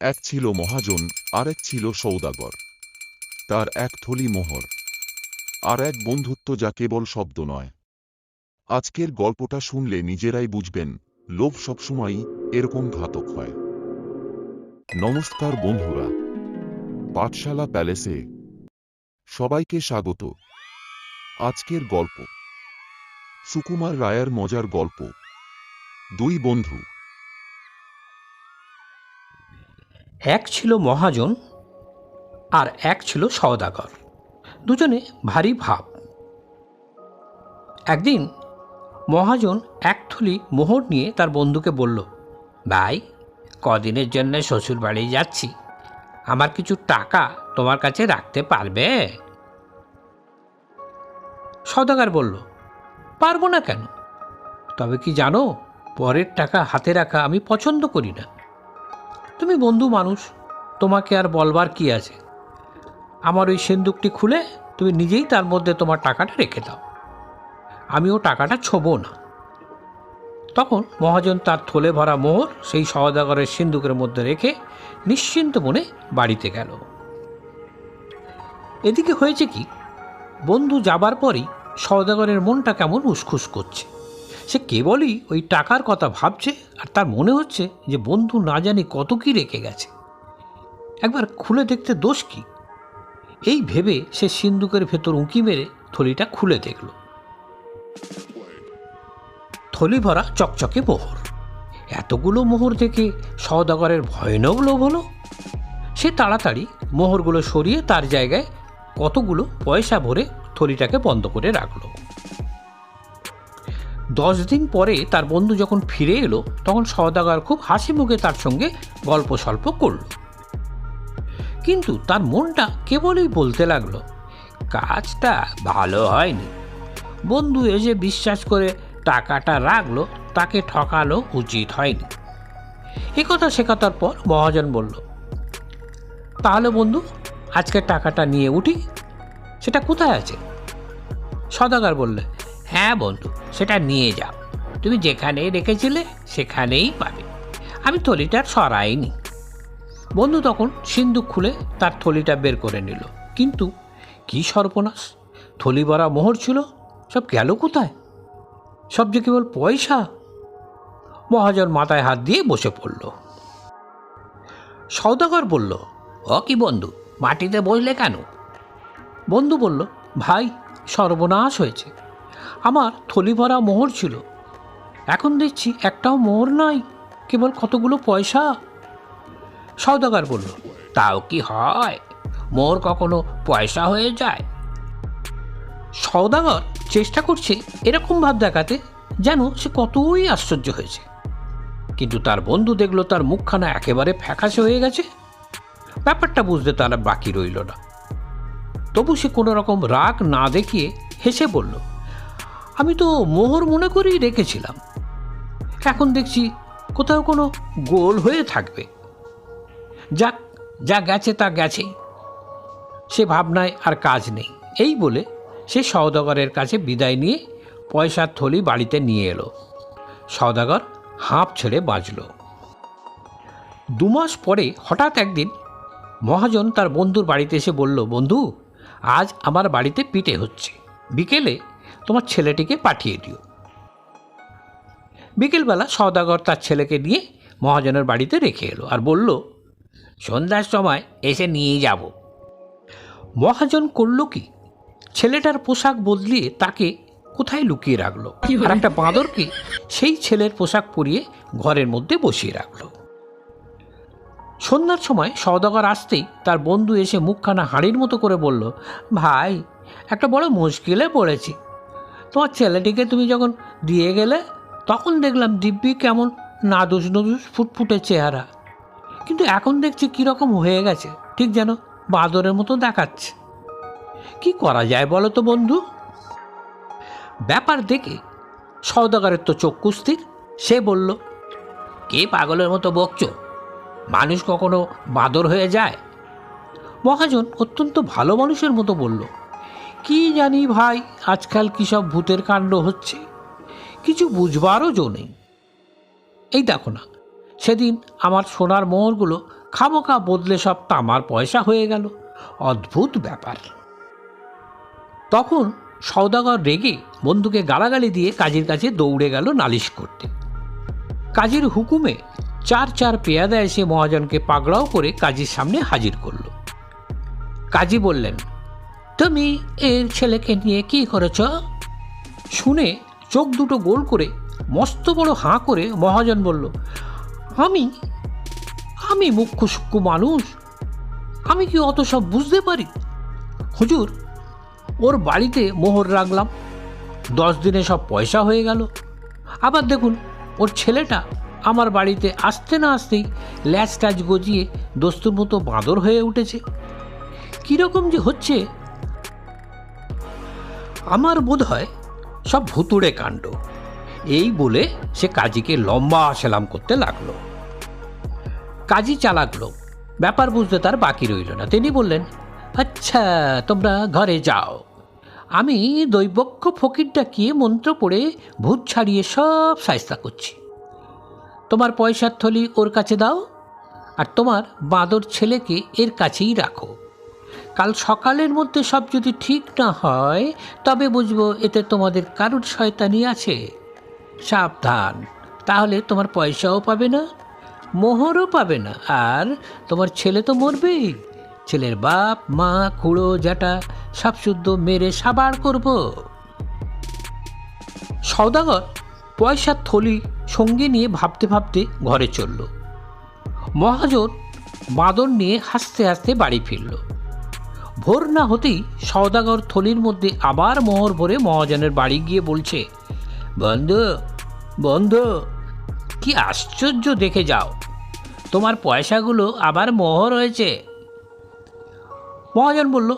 এক ছিল মহাজন আর এক ছিল সৌদাগর। তার এক থলি মোহর। আর এক বন্ধুত্ব যা কেবল শব্দ নয়। আজকের গল্পটা শুনলে নিজেরাই বুঝবেন, লোভ সবসময়ই এরকম ঘাতক হয়। নমস্কার বন্ধুরা। পাঠশালা প্যালেসে সবাইকে স্বাগত। আজকের গল্প। সুকুমার রায়ের মজার গল্প। দুই বন্ধু। এক ছিল মহাজন আর এক ছিল সওদাগর। দুজনে ভারী ভাব। একদিন মহাজন এক থলি মোহর নিয়ে তার বন্ধুকে বলল, ভাই, কদিনের জন্য শ্বশুর বাড়ি যাচ্ছি। আমার কিছু টাকা তোমার কাছে রাখতে পারবে? সওদাগর বলল, পারব না কেন? তবে কি জানো, পরের টাকা হাতে রাখা আমি পছন্দ করি না। তুমি বন্ধু মানুষ, তোমাকে আর বলবার কি আছে? আমার ওই সিন্দুকটি খুলে তুমি নিজেই তার মধ্যে তোমার টাকাটা রেখে দাও। আমিও টাকাটা ছোবো না। তখন মহাজন তার থলে ভরা মোহর সেই সওদাগরের সিন্দুকের মধ্যে রেখে নিশ্চিন্ত মনে বাড়িতে গেল। এদিকে হয়েছে কি, বন্ধু যাবার পরই সওদাগরের মনটা কেমন উসখুস করছে। সে কেবলই ওই টাকার কথা ভাবছে আর তার মনে হচ্ছে যে বন্ধু না জানি কত কি রেখে গেছে। একবার খুলে দেখতে দোষ কি? এই ভেবে সে সিন্দুকের ভেতর উঁকি মেরে থলিটা খুলে দেখল। থলি ভরা চকচকে মোহর। এতগুলো মোহর দেখে সওদাগরের ভয়ানক লোভ হলো। সে তাড়াতাড়ি মোহরগুলো সরিয়ে তার জায়গায় কতগুলো পয়সা ভরে থলিটাকে বন্ধ করে রাখল। দশ দিন পরে তার বন্ধু যখন ফিরে এলো, তখন সওদাগর খুব হাসি মুখে তার সঙ্গে গল্প সল্প করল। কিন্তু তার মনটা কেবলই বলতে লাগল, কাজটা ভালো হয়নি। বন্ধু এসে বিশ্বাস করে টাকাটা রাখল, তাকে ঠকালো উচিত হয়নি। এ কথা শেখাতার পর মহাজন বলল, তাহলে বন্ধু, আজকে টাকাটা নিয়ে উঠি, সেটা কোথায় আছে? সদাগার বললে হ্যাঁ বন্ধু, সেটা নিয়ে যাও। তুমি যেখানে রেখেছিলে সেখানেই পাবে। আমি থলিটার সরাইনি। বন্ধু তখন সিন্দুক খুলে তার থলিটা বের করে নিল। কিন্তু কি সর্বনাশ, থলি ভরা মোহর ছিল, সব গেল কোথায়? সব যে কেবল পয়সা। মহাজন মাথায় হাত দিয়ে বসে পড়ল। সৌদাগর বলল, ও কি বন্ধু, মাটিতে বসলে কেন? বন্ধু বলল, ভাই, সর্বনাশ হয়েছে। আমার থলি ভরা মোহর ছিল। এখন দেখছি একটাও মোহর নাই, কেবল কতগুলো পয়সা। সওদাগার বলল, তাও কি হয়? মোর কখনো পয়সা হয়ে যায়? সওদাগর চেষ্টা করছে এরকম ভাব দেখাতে, যেন সে কতই আশ্চর্য হয়েছে। কিন্তু তার বন্ধু দেখল তার মুখখানা একেবারে ফ্যাকাশে হয়ে গেছে। ব্যাপারটা বুঝতে তারা বাকি রইল না। তবু সে কোনো রকম রাগ না দেখিয়ে হেসে বলল আমি তো মোহর মনে করেই রেখেছিলাম। এখন দেখছি কোথাও কোনো গোল হয়ে থাকবে। যাক, যা গেছে তা গেছে। সে ভাবনায় আর কাজ নেই। এই বলে সে সওদাগরের কাছে বিদায় নিয়ে পয়সার থলি বাড়িতে নিয়ে এলো। সওদাগর হাঁপ ছেড়ে বাঁচল দুমাস পরে হঠাৎ একদিন মহাজন তার বন্ধুর বাড়িতে এসে বলল, বন্ধু, আজ আমার বাড়িতে পিঠে হচ্ছে। বিকেলে তোমার ছেলেটিকে পাঠিয়ে দিও। বিকেলবেলা সওদাগর তার ছেলেকে নিয়ে মহাজনের বাড়িতে রেখে এলো আর বলল সন্ধ্যার সময় এসে নিয়ে যাব। মহাজন করল কি? ছেলেটার পোশাক বদলিয়ে তাকে কোথায় লুকিয়ে রাখল? আর একটা বাঁদরকে সেই ছেলের পোশাক পরিয়ে ঘরের মধ্যে বসিয়ে রাখল। সন্ধ্যার সময় সওদাগর আসতেই তার বন্ধু এসে মুখখানা হাঁড়ির মতো করে বলল ভাই একটা বড় মুশকিলে পড়েছি। তোমার ছেলেটিকে তুমি যখন দিয়ে গেলে, তখন দেখলাম দিব্যি কেমন নাদুস নদুস ফুটফুটে চেহারা। কিন্তু এখন দেখছি কীরকম হয়ে গেছে, ঠিক যেন বাঁদরের মতো দেখাচ্ছে। কি করা যায় বলো তো বন্ধু? ব্যাপার দেখে সওদাগরের তো চোখ কুস্তির সে বলল, কে পাগলের মতো বকছো? মানুষ কখনো বাঁদর হয়ে যায়? মহাজন অত্যন্ত ভালো মানুষের মতো বলল কি জানি ভাই, আজকাল কী সব ভূতের কাণ্ড হচ্ছে? কিছু বুঝবারও জো নেই। এই দেখো না, সেদিন আমার সোনার মোহরগুলো খামোকা বদলে সব তামার পয়সা হয়ে গেল। অদ্ভুত ব্যাপার। তখন সৌদাগর রেগে বন্ধুকে গালাগালি দিয়ে কাজীর কাছে দৌড়ে গেল নালিশ করতে। কাজীর হুকুমে চার চার পেয়াদা এসে মহাজনকে পাগড়াও করে কাজীর সামনে হাজির করল। কাজী বললেন তুমি এর ছেলেকে নিয়ে কি করেছ? শুনে চোখ দুটো গোল করে মস্ত বড় হাঁ করে মহাজন বলল, আমি আমি মুখ্য মানুষ। আমি কি অত সব বুঝতে পারি? হুজুর, ওর বাড়িতে মোহর রাখলাম। দশ দিনে সব পয়সা হয়ে গেল। আবার দেখুন, ওর ছেলেটা আমার বাড়িতে আসতে না আসতেই ল্যাচ ট্যাচ গজিয়ে দস্তুর মতো বাঁদর হয়ে উঠেছে। কীরকম যে হচ্ছে আমার বোধ হয় সব ভুতুড়ে কাণ্ড। এই বলে সে কাজীকে লম্বা সেলাম করতে লাগল। কাজী চালাকলো। ব্যাপার বুঝতে তার বাকি রইল না। তিনি বললেন আচ্ছা তোমরা ঘরে যাও। আমি দৈবক্ষ ফকির ডাকিয়ে মন্ত্র পড়ে ভূত ছাড়িয়ে সব সায়স্তা করছি। তোমার পয়সার থলি ওর কাছে দাও আর তোমার বাঁদর ছেলেকে এর কাছেই রাখো। কাল সকালের মধ্যে সব যদি ঠিক না হয়, তবে বুঝব এতে তোমাদের কারুর শয়তানি আছে। সাবধান। তাহলে তোমার পয়সাও পাবে না, মোহরও পাবে না, আর তোমার ছেলে তো মরবেই। ছেলের বাপ, মা, খুড়ো জ্যাটা সব শুদ্ধ মেরে সাবার করব। সওদাগর পয়সার থলি সঙ্গে নিয়ে ভাবতে ভাবতে ঘরে চলল। মহাজন বাদর নিয়ে হাসতে হাসতে বাড়ি ফিরল। ভোর না হতেই সওদাগর থলির মধ্যে আবার মোহর ভরে মহাজনের বাড়ি গিয়ে বলছে, বন্ধু বন্ধু, কি আশ্চর্য দেখে যাও। তোমার পয়সাগুলো আবার মোহর হয়েছে। মহাজন বলল,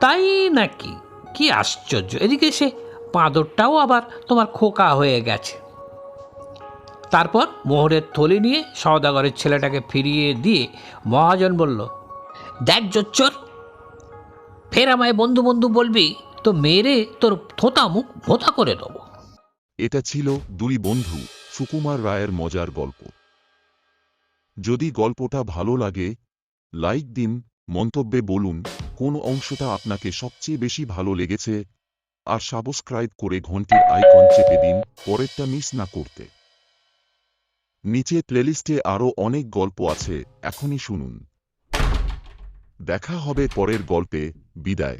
তাই নাকি? কি আশ্চর্য। এদিকে সে পাঁদরটাও আবার তোমার খোকা হয়ে গেছে। তারপর মোহরের থলি নিয়ে সওদাগরের ছেলেটাকে ফিরিয়ে দিয়ে মহাজন বলল, দেখ, জোচ্চর ফের আমায় বন্ধু বন্ধু বলবি, তো মেরে তোর থোতা মুখ ভোতা করে দেবো। এটা ছিল দুই বন্ধু, সুকুমার রায়ের মজার গল্প। যদি গল্পটা ভালো লাগে, লাইক দিন, মন্তব্যে বলুন, কোন অংশটা আপনাকে সবচেয়ে বেশি ভালো লেগেছে, আর সাবস্ক্রাইব করে ঘন্টির আইকন চেপে দিন, পরেরটা মিস না করতে। নিচে প্লেলিস্টে আরও অনেক গল্প আছে, এখনই শুনুন। দেখা হবে পরের গল্পে। বিদায়।